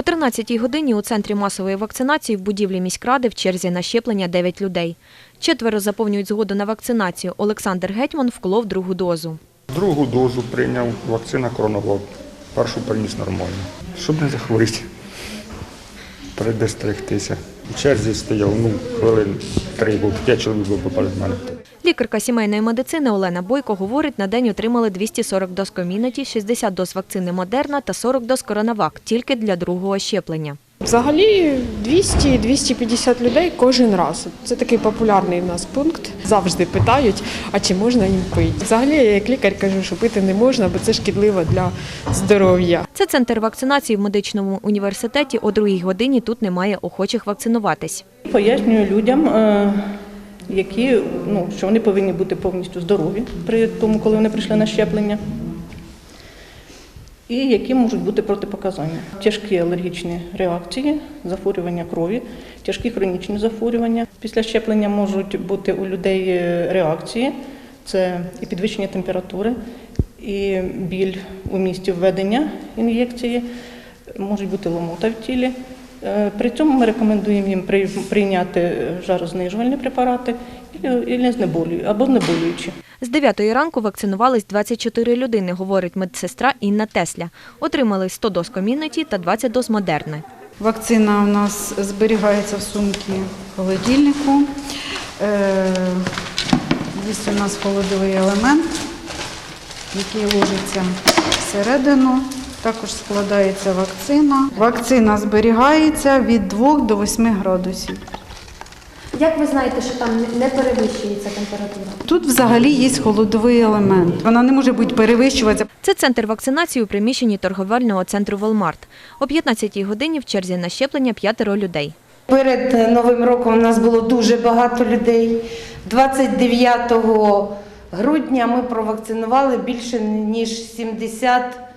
О 13-й годині у центрі масової вакцинації в будівлі міськради в черзі на щеплення 9 людей. Четверо заповнюють згоду на вакцинацію. Олександр Гетьман вколов другу дозу. Другу дозу прийняв, вакцина коронавак. Першу приніс нормально. Щоб не захворіти. Прийде стригтися. В черзі стояв, ну, хвилин три, бо п'ять чоловік було поперед мене. Лікарка сімейної медицини Олена Бойко говорить, на день отримали 240 доз комінаті, 60 доз вакцини Модерна та 40 доз Коронавак тільки для другого щеплення. Взагалі 200-250 людей кожен раз. Це такий популярний в нас пункт. Завжди питають, а чи можна їм пити. Взагалі, я як лікар кажу, що пити не можна, бо це шкідливо для здоров'я. Це центр вакцинації в медичному університеті. О другій годині тут немає охочих вакцинуватись. Пояснюю людям, е, які, ну, що вони повинні бути повністю здорові при тому, коли вони прийшли на щеплення. І які можуть бути протипоказання. Тяжкі алергічні реакції, захворювання крові, тяжкі хронічні захворювання. Після щеплення можуть бути у людей е, реакції, це і підвищення температури, і біль у місці введення ін'єкції, можуть бути ломота в тілі. Е, При цьому ми рекомендуємо їм прийняти жарознижувальні препарати і- і не знеболюючі або знеболюючі. З 9 ранку вакцинувались 24 людини, говорить медсестра Інна Тесля. Отримали 100 доз комінаті та 20 доз Модерни. Вакцина у нас зберігається в сумці холодильнику. Е, Є у нас холодовий елемент, який ложиться всередину. Також складається вакцина. Вакцина зберігається від 2 до 8 градусів. Як ви знаєте, що там не перевищується температура? Тут взагалі є холодовий елемент. Вона не може бути перевищуватися. Це центр вакцинації у приміщенні торговельного центру Волмарт. О 15-й годині в черзі на щеплення п'ятеро людей. Перед е, Новим роком у нас було дуже багато людей. 29 грудня ми провакцинували більше ніж 70 е,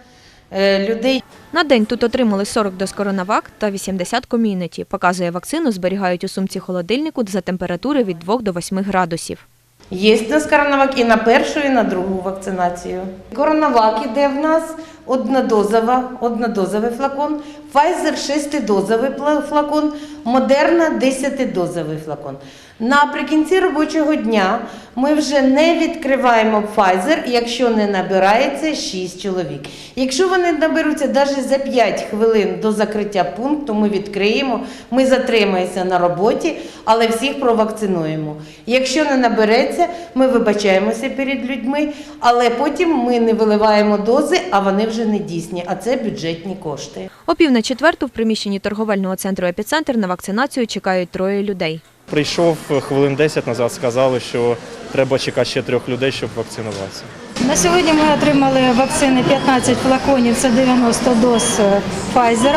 людей. На день тут отримали 40 доз Коронавак та 80 коміниті. Показує вакцину, зберігають у сумці холодильнику за температури від 2 до 8 градусів. Є нас коронавак і на першу, і на другу вакцинацію. Коронавак іде в нас однодозова, однодозовий флакон, Pfizer 6-дозовий пла- флакон, Moderna 10-дозовий флакон. Наприкінці робочого дня ми вже не відкриваємо Pfizer, якщо не набирається 6 чоловік. Якщо вони наберуться навіть за 5 хвилин до закриття пункту, ми відкриємо, ми затримаємося на роботі, але всіх провакцинуємо. Якщо не набереться, ми вибачаємося перед людьми, але потім ми не виливаємо дози, а вони вже не дійсні, а це бюджетні кошти. О пів на четверту в приміщенні торговельного центру «Епіцентр» на вакцинацію чекають троє людей. Прийшов хвилин 10 назад, сказали, що треба чекати ще трьох людей, щоб вакцинуватися. На сьогодні ми отримали вакцини 15 флаконів, це 90 доз е, Pfizer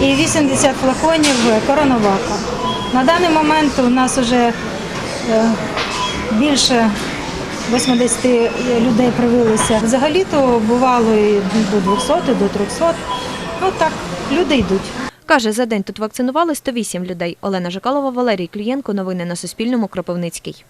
і 80 флаконів Коронавака. На даний момент у нас вже е, більше 80 людей привилися. Взагалі-то бувало і до 200, і до 300. Ну так, люди йдуть. Каже, за день тут вакцинували 108 людей. Олена Жикалова, Валерій Клієнко. Новини на Суспільному. Кропивницький.